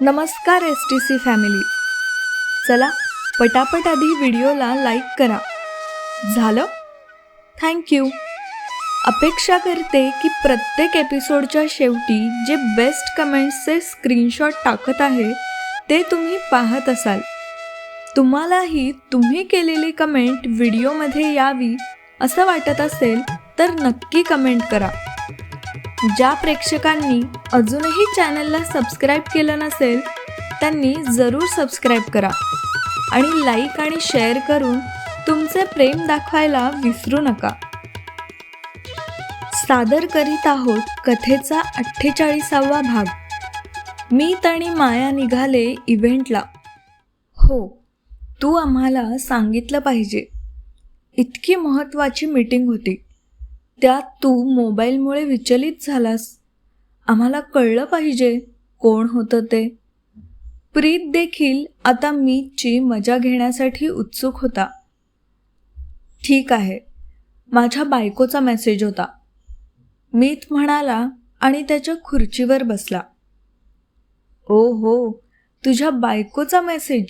नमस्कार S T C family चला पटापट आधी व्हिडिओला लाईक करा. झालं? थँक्यू अपेक्षा करते की प्रत्येक एपिसोडच्या शेवटी जे बेस्ट कमेंट्सचे स्क्रीनशॉट टाकत आहे ते तुम्ही पाहत असाल. तुम्हालाही तुम्ही केलेली कमेंट व्हिडिओमध्ये यावी असं वाटत असेल तर नक्की कमेंट करा. ज्या प्रेक्षकांनी अजूनही चॅनलला सबस्क्राईब केलं नसेल त्यांनी जरूर सबस्क्राईब करा आणि लाईक आणि शेअर करून तुमचे प्रेम दाखवायला विसरू नका. सादर करीत आहोत कथेचा अठ्ठेचाळीसावा भाग. मी आणि माया निघाले इव्हेंटला. हो तू आम्हाला सांगितलं पाहिजे. इतकी महत्त्वाची मीटिंग होती. त्यात तू मोबाईलमुळे विचलित झालास. आम्हाला कळलं पाहिजे कोण होतं ते. प्रीत देखील आता मीतची मजा घेण्यासाठी उत्सुक होता. ठीक आहे माझ्या बायकोचा मेसेज होता. मीत म्हणाला आणि त्याच्या खुर्चीवर बसला. ओ हो तुझ्या बायकोचा मेसेज?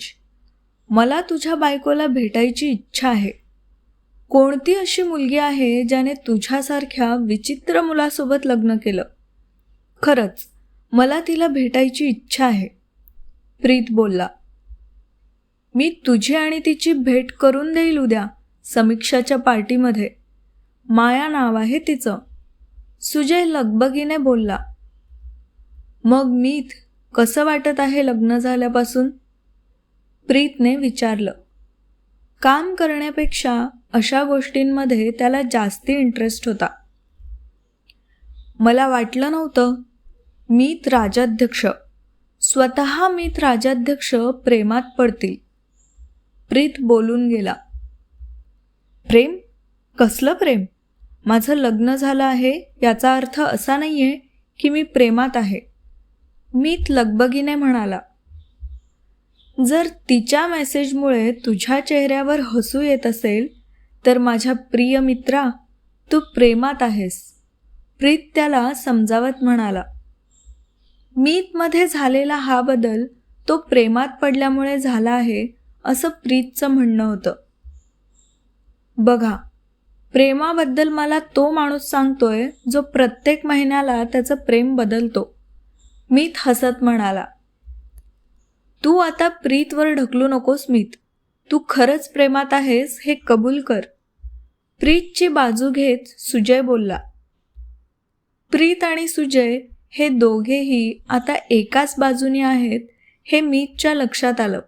मला तुझ्या बायकोला भेटायची इच्छा आहे. कोणती अशी मुलगी आहे ज्याने तुझ्यासारख्या विचित्र मुलासोबत लग्न केलं? खरंच मला तिला भेटायची इच्छा आहे. प्रीत बोलला मी तुझी आणि तिची भेट करून देईल उद्या समीक्षाच्या पार्टीमध्ये. माया नाव आहे तिचं. सुजय लगबगीने बोलला मग मीत कसं वाटत आहे लग्न झाल्यापासून? प्रीतने विचारलं काम करण्यापेक्षा अशा गोष्टींमध्ये त्याला जास्ती इंटरेस्ट होता. मला वाटलं नव्हतं मीत राजाध्यक्ष स्वतः मीत राजाध्यक्ष प्रेमात पडतील. प्रीत बोलून गेला. प्रेम? कसलं प्रेम? माझं लग्न झालं आहे याचा अर्थ असा नाही आहे की मी प्रेमात आहे. मीत लगबगीने म्हणाला जर तिच्या मेसेजमुळे तुझ्या चेहऱ्यावर हसू येत असेल तर माझ्या प्रिय मित्रा तू प्रेमात आहेस. प्रीत त्याला समजावत म्हणाला. मीतमध्ये झालेला हा बदल तो प्रेमात पडल्यामुळे झाला आहे असं प्रीतचं म्हणणं होतं. बघा प्रेमाबद्दल मला तो माणूस सांगतोय जो प्रत्येक महिन्याला त्याचं प्रेम बदलतो. मीत हसत म्हणाला. तू आता प्रीतवर ढकलू नकोस मीत. तू खरंच प्रेमात आहेस हे कबूल कर. प्रीतची बाजू घेत सुजय बोलला प्रीत आणि सुजय हे दोघेही आता एकाच बाजूने आहेत हे मीतच्या लक्षात आलं.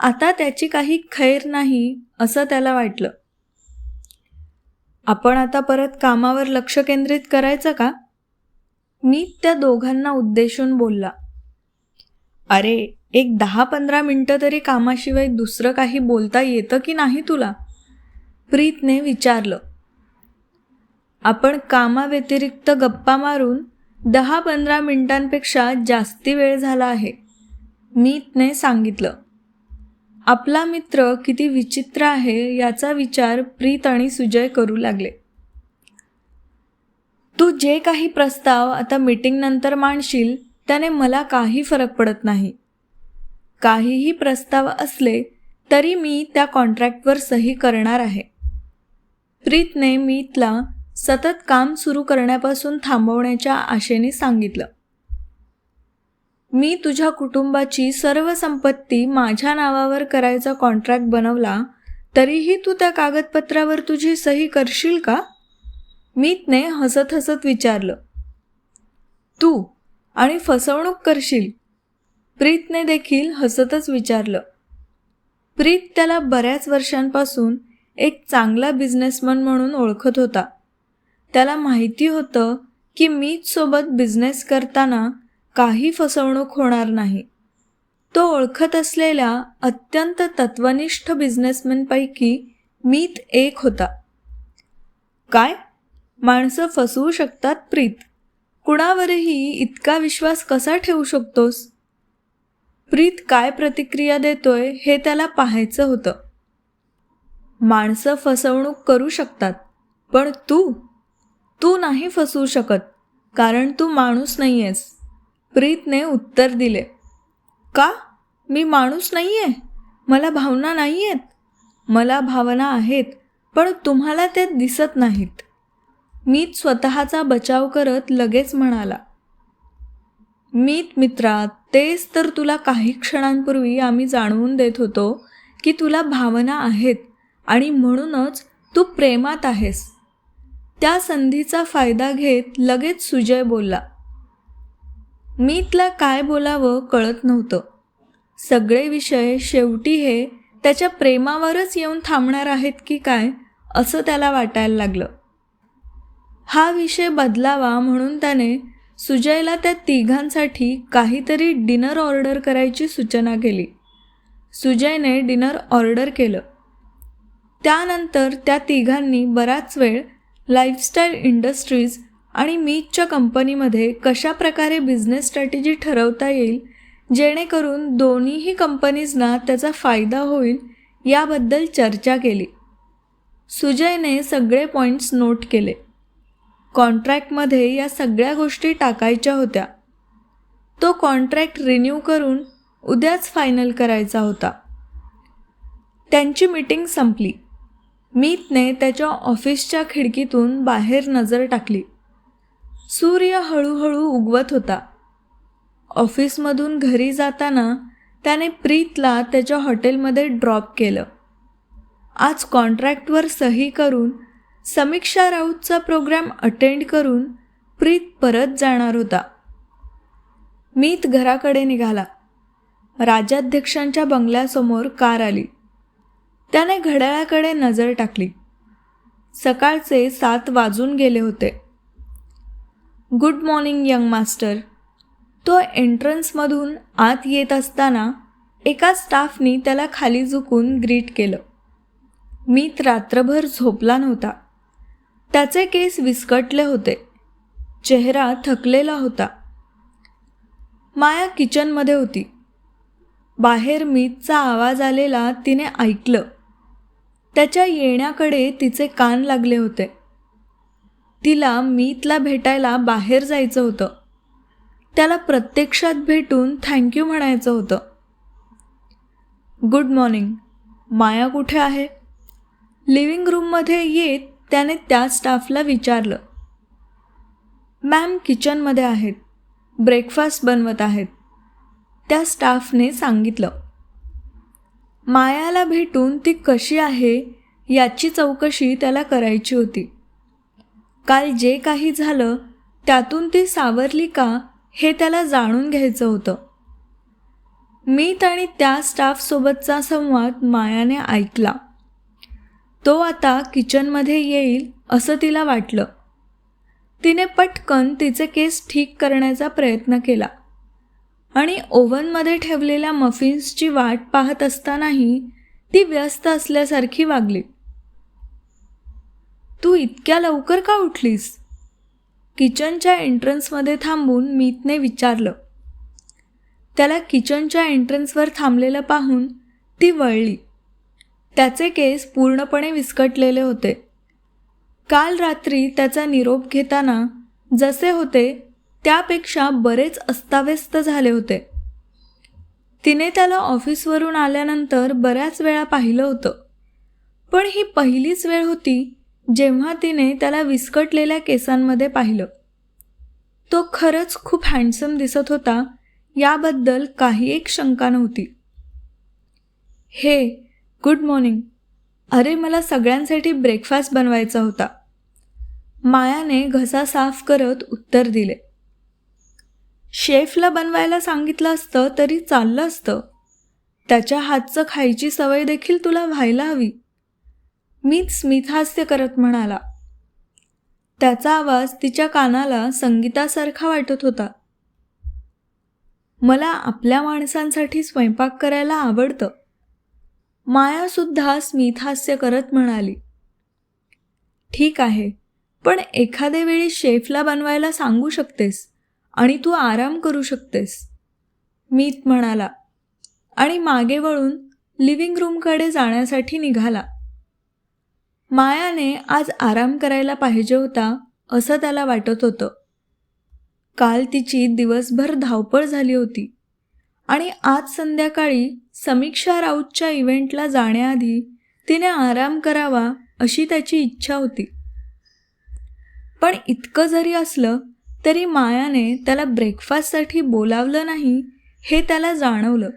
आता त्याची काही खैर नाही असं त्याला वाटलं. आपण आता परत कामावर लक्ष केंद्रित करायचं का? मी त्या दोघांना उद्देशून बोलला अरे एक दहा पंधरा मिनटं तरी कामाशिवाय दुसरं काही बोलता येतं की नाही तुला? प्रीतने विचारलं. आपण कामाव्यतिरिक्त गप्पा मारून दहा पंधरा मिनिटांपेक्षा जास्ती वेळ झाला आहे मीतने सांगितलं. आपला मित्र किती विचित्र आहे याचा विचार प्रीत आणि सुजय करू लागले. तू जे काही प्रस्ताव आता मीटिंगनंतर मांडशील त्याने मला काही फरक पडत नाही. काहीही प्रस्ताव असले तरी मी त्या कॉन्ट्रॅक्टवर सही करणार आहे. प्रीतने मीतला सतत काम सुरू करण्यापासून थांबवण्याच्या आशेने सांगितलं. मी तुझ्या कुटुंबाची सर्व संपत्ती माझ्या नावावर करायचा कॉन्ट्रॅक्ट बनवला तरीही तू त्या कागदपत्रावर तुझी सही करशील का? मीतने हसत हसत विचारलं. तू आणि फसवणूक करशील. प्रीतने देखील हसतच विचारलं. प्रीत त्याला बऱ्याच वर्षांपासून एक चांगला बिझनेसमन म्हणून ओळखत होता. त्याला माहिती होतं की मीतसोबत बिझनेस करताना काही फसवणूक होणार नाही. तो ओळखत असलेल्या अत्यंत तत्वनिष्ठ बिझनेसमॅनपैकी मीत एक होता. काय? माणसं फसवू शकतात प्रीत. कुणावरही इतका विश्वास कसा ठेवू शकतोस प्रीत काय प्रतिक्रिया देतोय हे त्याला पाहायचं होतं. माणसं फसवणूक करू शकतात. पण तू? तू नाही फसवू शकत कारण तू माणूस नाही आहेस प्रीतने उत्तर दिले. का? मी माणूस नाही आहे मला भावना नाही आहेत मला भावना आहेत पण तुम्हाला त्या दिसत नाहीत. मीत स्वतःचा बचाव करत लगेच म्हणाला. मीत मित्रा तेच तर तुला काही क्षणांपूर्वी आम्ही जाणवून देत होतो की तुला भावना आहेत आणि म्हणूनच तू प्रेमात आहेस. त्या संधीचा फायदा घेत लगेच सुजय बोलला मीतला काय बोलावं कळत नव्हतं. सगळे विषय शेवटी हे त्याच्या प्रेमावरच येऊन थांबणार आहेत की काय असं त्याला वाटायला लागलं. हा विषय बदलावा म्हणून त्याने सुजयला त्या तिघांसाठी काहीतरी डिनर ऑर्डर करायची सूचना केली. सुजयने डिनर ऑर्डर केलं. त्यानंतर त्या तिघांनी बराच वेळ लाईफस्टाईल इंडस्ट्रीज आणि मीटच्या कंपनीमध्ये कशा प्रकारे बिझनेस स्ट्रॅटेजी ठरवता येईल जेणेकरून दोन्हीही कंपनीजना त्याचा फायदा होईल याबद्दल चर्चा केली. सुजयने सगळे पॉईंट्स नोट केले. कॉन्ट्रॅक्टमध्ये या सगळ्या गोष्टी टाकायच्या होत्या. तो कॉन्ट्रॅक्ट रिन्यू करून उद्याच फायनल करायचा होता. त्यांची मीटिंग संपली. मीतने त्याच्या ऑफिसच्या खिडकीतून बाहेर नजर टाकली. सूर्य हळूहळू उगवत होता. ऑफिसमधून घरी जाताना त्याने प्रीतला त्याच्या हॉटेलमध्ये ड्रॉप केलं. आज कॉन्ट्रॅक्टवर सही करून समीक्षा राऊतचा प्रोग्राम अटेंड करून प्रीत परत जाणार होता. मीत घराकडे निघाला. राजाध्यक्षांच्या बंगल्यासमोर कार आली. त्याने घड्याळाकडे नजर टाकली. सकाळचे सात वाजून गेले होते. Good morning young master. तो एंट्रन्समधून आत येत असताना एका स्टाफनी त्याला खाली झुकून ग्रीट केलं. मीत रात्रभर झोपला नव्हता. त्याचे केस विस्कटले होते. चेहरा थकलेला होता. माया किचनमध्ये होती. बाहेर मीतचा आवाज आलेला तिने ऐकलं. त्याच्या येण्याकडे तिचे कान लागले होते. तिला मीतला भेटायला बाहेर जायचं होतं. त्याला प्रत्यक्षात भेटून थँक्यू म्हणायचं होतं. गुड मॉर्निंग माया कुठे आहे? लिव्हिंग रूममध्ये येत त्याने त्या स्टाफला विचारलं. मॅम किचनमध्ये आहेत. ब्रेकफास्ट बनवत आहेत. त्या स्टाफने सांगितलं. मायाला भेटून ती कशी आहे याची चौकशी त्याला करायची होती. काल जे काही झालं त्यातून ती सावरली का हे त्याला जाणून घ्यायचं होतं. मीत आणि त्या स्टाफसोबतचा संवाद मायाने ऐकला. तो आता किचनमध्ये येईल असं तिला वाटलं. तिने पटकन तिचे केस ठीक करण्याचा प्रयत्न केला. आणि ओव्हनमध्ये ठेवलेल्या मफिन्सची वाट पाहत असतानाही ती व्यस्त असल्यासारखी वागली. तू इतक्या लवकर का उठलीस? किचनच्या एंट्रन्समध्ये थांबून मीतने विचारलं. त्याला किचनच्या एंट्रन्सवर थांबलेलं पाहून ती वळली. त्याचे केस पूर्णपणे विस्कटलेले होते. काल रात्री त्याचा निरोप घेताना जसे होते त्यापेक्षा बरेच अस्ताव्यस्त झाले होते. तिने त्याला ऑफिसवरून आल्यानंतर बऱ्याच वेळा पाहिलं होतं. पण ही पहिलीच वेळ होती जेव्हा तिने त्याला विस्कटलेल्या केसांमध्ये पाहिलं. तो खरंच खूप हँडसम दिसत होता याबद्दल काही एक शंका नव्हती. हे गुड मॉर्निंग. अरे मला सगळ्यांसाठी ब्रेकफास्ट बनवायचा होता. मायाने घसा साफ करत उत्तर दिले. शेफला बनवायला सांगितलं असतं तरी चाललं असतं. त्याच्या हातचं खायची सवय देखील तुला व्हायला हवी. मीच स्मितहास्य करत म्हणाला. त्याचा आवाज तिच्या कानाला संगीतासारखा वाटत होता. मला आपल्या माणसांसाठी स्वयंपाक करायला आवडतं. मायासुद्धा स्मितहास्य करत म्हणाली. ठीक आहे पण एखाद्या वेळी शेफला बनवायला सांगू शकतेस. आणि तू आराम करू शकतेस. मीत म्हणाला. आणि मागे वळून लिव्हिंग रूमकडे जाण्यासाठी निघाला. मायाने आज आराम करायला पाहिजे होता असं त्याला वाटत होतं. काल तिची दिवसभर धावपळ झाली होती. आणि आज संध्याकाळी समीक्षा राऊतच्या इव्हेंटला जाण्याआधी तिने आराम करावा अशी त्याची इच्छा होती. पण इतकं जरी असलं तरी मायाने त्याला ब्रेकफास्टसाठी बोलावलं नाही हे त्याला जाणवलं.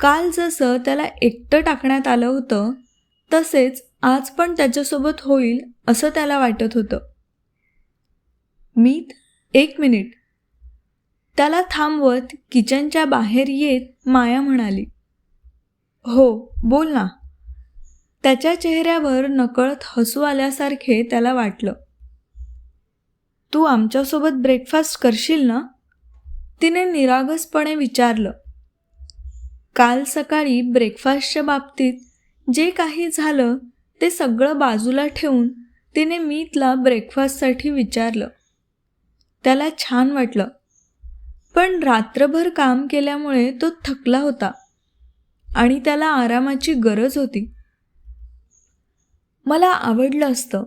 काल जसं त्याला एकटं टाकण्यात आलं होतं तसेच आज पण त्याच्यासोबत होईल असं त्याला वाटत होतं. मीत एक मिनिट. त्याला थांबवत किचनच्या बाहेर येत माया म्हणाली हो बोल ना. त्याच्या चेहऱ्यावर नकळत हसू आल्यासारखे त्याला वाटलं. तू आमच्यासोबत ब्रेकफास्ट करशील ना? तिने निरागसपणे विचारलं. काल सकाळी ब्रेकफास्टच्या बाबतीत जे काही झालं ते सगळं बाजूला ठेवून तिने मीतला ब्रेकफास्टसाठी विचारलं. त्याला छान वाटलं. पण रात्रभर काम केल्यामुळे तो थकला होता आणि त्याला आरामाची गरज होती. मला आवडलं असतं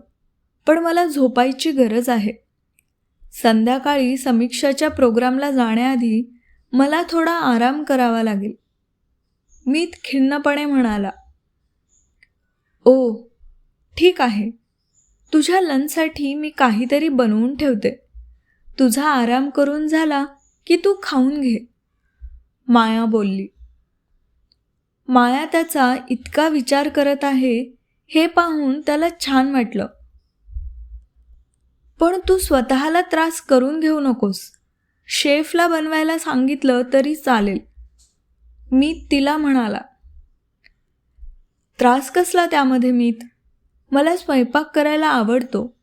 पण मला झोपायची गरज आहे. संध्याकाळी समीक्षाच्या प्रोग्रामला जाण्याआधी मला थोडा आराम करावा लागेल. मीत खिन्नपणे म्हणाला ओ ठीक आहे. तुझ्या लंचसाठी मी काहीतरी बनवून ठेवते. तुझा आराम करून झाला की तू खाऊन घे. माया बोलली माया त्याचा इतका विचार करत आहे हे पाहून त्याला छान वाटलं. पण तू स्वतःला त्रास करून घेऊ नकोस. शेफला बनवायला सांगितलं तरी चालेल. मी तिला म्हणाला त्रास कसला त्यामध्ये मीत? मला स्वयंपाक करायला आवडतो.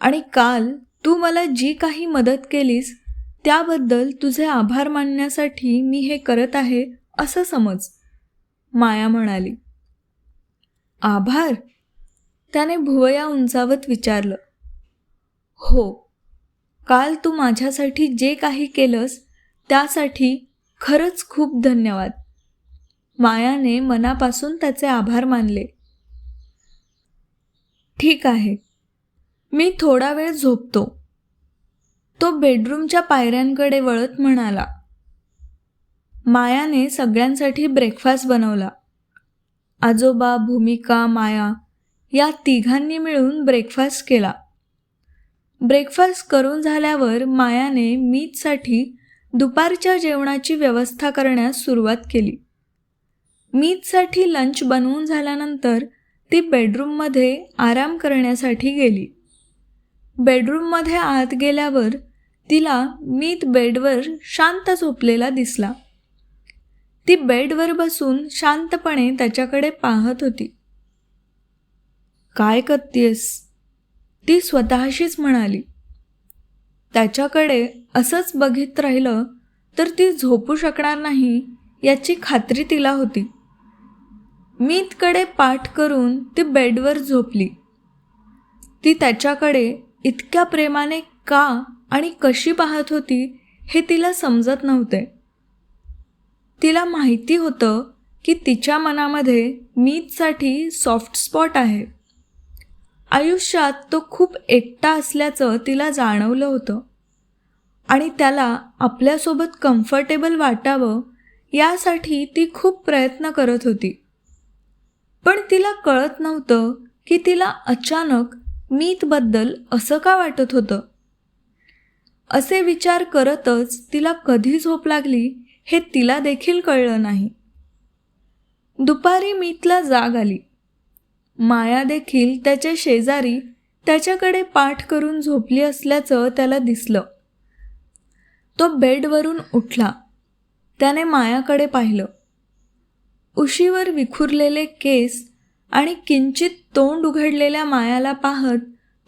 आणि काल तू मला जी काही मदत केलीस त्याबद्दल तुझे आभार मानण्यासाठी मी हे करत आहे असं समज माया म्हणाली. आभार? त्याने भुवया उंचावत विचारलं. हो. काल तू माझ्यासाठी जे काही केलंस त्यासाठी खरंच खूप धन्यवाद. मायाने मनापासून त्याचे आभार मानले. ठीक आहे. मी थोडा वेळ झोपतो. तो बेडरूमच्या पायऱ्यांकडे वळत म्हणाला. मायाने सगळ्यांसाठी ब्रेकफास्ट बनवला. आजोबा भूमिका माया या तिघांनी मिळून ब्रेकफास्ट केला. ब्रेकफास्ट करून झाल्यावर मायाने मीतसाठी दुपारच्या जेवणाची व्यवस्था करण्यास सुरुवात केली. मीतसाठी लंच बनवून झाल्यानंतर ती बेडरूममध्ये आराम करण्यासाठी गेली. बेडरूममध्ये आत गेल्यावर तिला मीत बेडवर शांत झोपलेला दिसला. ती बेडवर बसून शांतपणे त्याच्याकडे पाहत होती. काय करतेस? ती स्वतःशीच म्हणाली. त्याच्याकडे असंच बघित राहिलं तर ती झोपू शकणार नाही याची खात्री तिला होती. मीतकडे पाठ करून ती बेडवर झोपली. ती त्याच्याकडे इतक्या प्रेमाने का आणि कशी पाहत होती हे तिला समजत नव्हते. तिला माहिती होतं की तिच्या मनामध्ये मीतसाठी सॉफ्ट स्पॉट आहे. आयुष्यात तो खूप एकटा असल्याचं तिला जाणवलं होतं. आणि त्याला आपल्यासोबत कम्फर्टेबल वाटावं यासाठी ती खूप प्रयत्न करत होती. पण तिला कळत नव्हतं की तिला अचानक मीतबद्दल असं का वाटत होतं. असे विचार करतच तिला कधी झोप लागली हे तिला देखील कळलं नाही. दुपारी मीतला जाग आली. माया देखील त्याच्या शेजारी त्याच्याकडे पाठ करून झोपली असल्याचं त्याला दिसलं. तो बेडवरून उठला. त्याने मायाकडे पाहिलं. उशीवर विखुरलेले केस आणि किंचित तोंड उघडलेल्या मायाला पाहत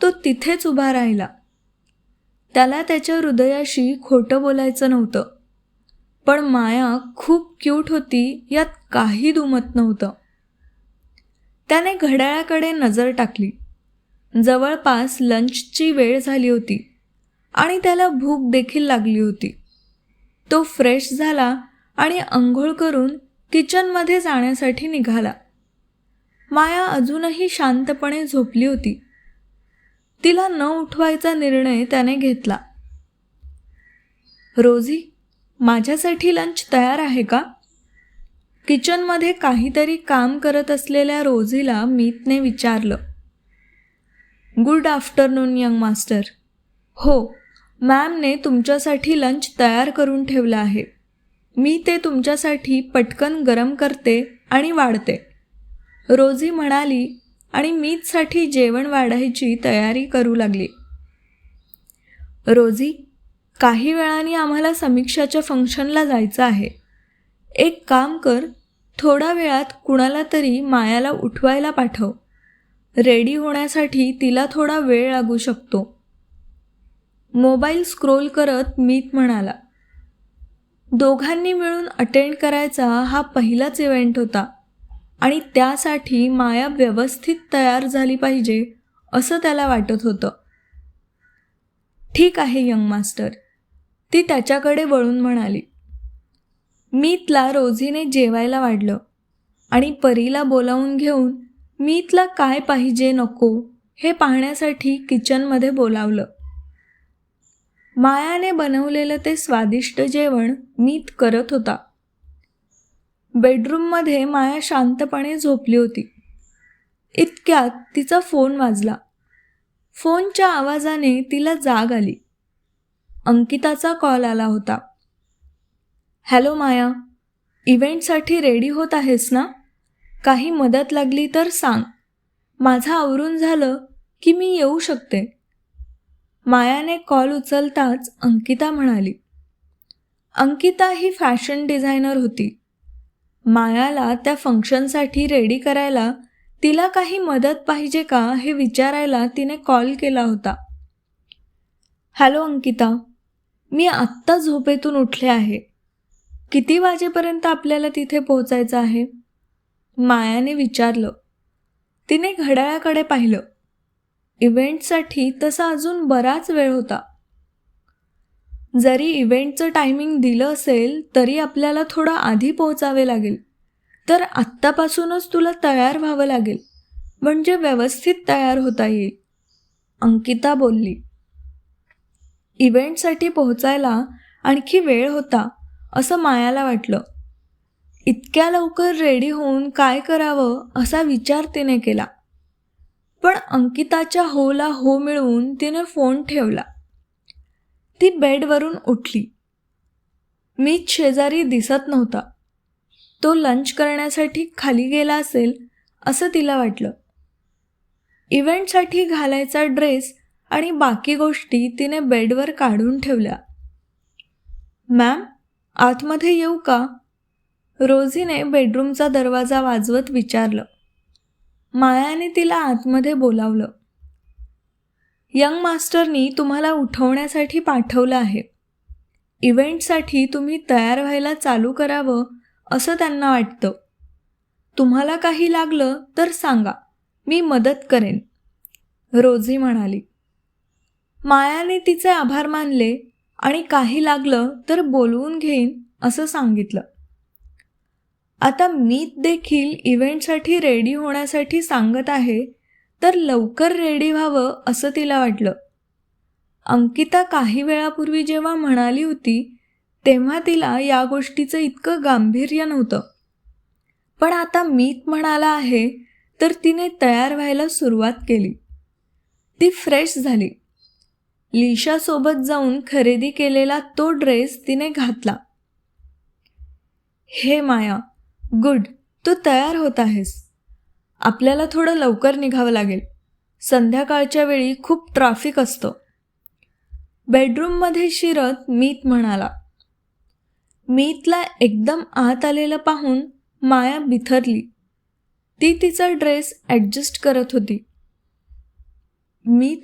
तो तिथेच उभा राहिला. त्याला त्याच्या हृदयाशी खोटं बोलायचं नव्हतं. पण माया खूप क्यूट होती यात काही दुमत नव्हतं. त्याने घड्याळाकडे नजर टाकली. जवळपास लंचची वेळ झाली होती आणि त्याला भूक देखील लागली होती. तो फ्रेश झाला आणि आंघोळ करून किचनमध्ये जाण्यासाठी निघाला. माया अजूनही शांतपणे झोपली होती. तिला न उठवायचा निर्णय त्याने घेतला. रोजी माझ्यासाठी लंच तयार आहे का? किचनमध्ये काहीतरी काम करत असलेल्या रोझीला मीतने विचारलं. Good afternoon young master. हो मॅमने तुमच्यासाठी लंच तयार करून ठेवलं आहे. मी ते तुमच्यासाठी पटकन गरम करते आणि वाढते. रोजी म्हणाली आणि मीतसाठी जेवण वाढायची तयारी करू लागली. रोजी काही वेळाने आम्हाला समीक्षाच्या फंक्शनला जायचं आहे. एक काम कर थोड्या वेळात कुणाला तरी मायाला उठवायला पाठव. रेडी होण्यासाठी तिला थोडा वेळ लागू शकतो. मोबाईल स्क्रोल करत मीत म्हणाला दोघांनी मिळून अटेंड करायचा हा पहिलाच इव्हेंट होता आणि त्यासाठी माया व्यवस्थित तयार झाली पाहिजे असं त्याला वाटत होतं. ठीक आहे यंग मास्टर ती त्याच्याकडे वळून म्हणाली. मीतला रोजीने जेवायला वाढलं आणि परीला बोलावून घेऊन मीतला काय पाहिजे नको हे पाहण्यासाठी किचनमध्ये बोलावलं. मायाने बनवलेलं ते स्वादिष्ट जेवण मीत करत होता. बेडरूममध्ये माया शांतपणे झोपली होती. इतक्यात तिचा फोन वाजला. फोनच्या आवाजाने तिला जाग आली. अंकिताचा कॉल आला होता. हॅलो माया इव्हेंटसाठी रेडी होत आहेस ना? काही मदत लागली तर सांग. माझं आवरून झालं की मी येऊ शकते. मायाने कॉल उचलताच अंकिता म्हणाली अंकिता ही फॅशन डिझायनर होती. मायाला त्या फंक्शनसाठी रेडी करायला तिला काही मदत पाहिजे का हे विचारायला तिने कॉल केला होता. हॅलो अंकिता मी आत्ता झोपेतून उठले आहे. किती वाजेपर्यंत आपल्याला तिथे पोहोचायचं आहे? मायाने विचारलं. तिने घड्याळाकडे पाहिलं. इव्हेंटसाठी तसा अजून बराच वेळ होता. जरी इव्हेंटचं टायमिंग दिलं असेल तरी आपल्याला थोडं आधी पोहोचावे लागेल. तर आत्तापासूनच तुला तयार व्हावं लागेल. म्हणजे व्यवस्थित तयार होता येईल. अंकिता बोलली. इव्हेंटसाठी पोहोचायला आणखी वेळ होता. असं मायाला वाटलं. इतक्या लवकर रेडी होऊन काय करावं असा विचार तिने केला. पण अंकिताच्या होला हो मिळवून तिने फोन ठेवला. ती बेडवरून उठली. मीच शेजारी दिसत नव्हता. तो लंच करण्यासाठी खाली गेला असेल असं तिला वाटलं. इव्हेंटसाठी घालायचा ड्रेस आणि बाकी गोष्टी तिने बेडवर काढून ठेवल्या. मॅम आतमध्ये येऊ का? रोझीने बेडरूमचा दरवाजा वाजवत विचारलं. मायाने तिला आतमध्ये बोलावलं. यंग मास्टरनी तुम्हाला उठवण्यासाठी पाठवलं आहे. इव्हेंटसाठी तुम्ही तयार व्हायला चालू करावं असं त्यांना वाटतं. तुम्हाला काही लागलं तर सांगा. मी मदत करेन. रोझी म्हणाली. मायाने तिचे आभार मानले. आणि काही लागलं तर बोलवून घेईन असं सांगितलं. आता मी देखील इव्हेंटसाठी रेडी होण्यासाठी सांगत आहे तर लवकर रेडी व्हावं असं तिला वाटलं. अंकिता काही वेळापूर्वी जेव्हा म्हणाली होती तेव्हा तिला या गोष्टीचं इतकं गांभीर्य नव्हतं. पण आता मीत म्हणाला आहे तर तिने तयार व्हायला सुरुवात केली. ती फ्रेश झाली. लिशासोबत जाऊन खरेदी केलेला तो ड्रेस तिने घातला. हे माया गुड तू तयार होत आहेस. आपल्याला थोडं लवकर निघावं लागेल. संध्याकाळच्या वेळी खूप ट्राफिक असतं. बेडरूममध्ये शिरत मीत म्हणाला. मीतला एकदम आत आलेलं पाहून माया बिथरली. ती तिचा ड्रेस ॲडजस्ट करत होती. मीत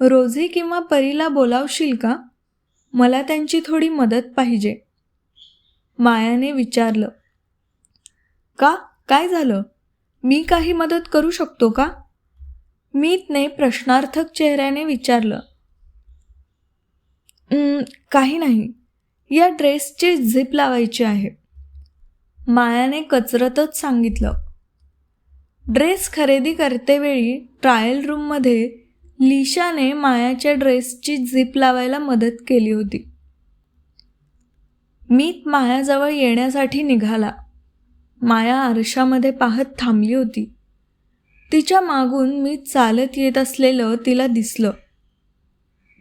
रोझी किंवा परीला बोलावशील का? मला त्यांची थोडी मदत पाहिजे. मायाने विचारलं. का? काय झालं? मी काही मदत करू शकतो का? मीतने प्रश्नार्थक चेहऱ्याने विचारलं. काही नाही. या ड्रेसची झिप लावायची आहे. मायाने कचरतच सांगितलं. ड्रेस खरेदी करतेवेळी ट्रायल रूममध्ये लिशाने मायाच्या ड्रेसची झिप लावायला मदत केली होती. मीत मायाजवळ येण्यासाठी निघाला. माया आरशामध्ये पाहत थांबली होती. तिच्या मागून मी चालत येत असलेलं तिला दिसलं.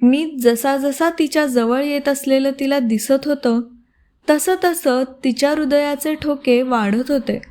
मी जसा जसा तिच्या जवळ येत असलेलं तिला दिसत होतं तसं तसं तिच्या हृदयाचे ठोके वाढत होते.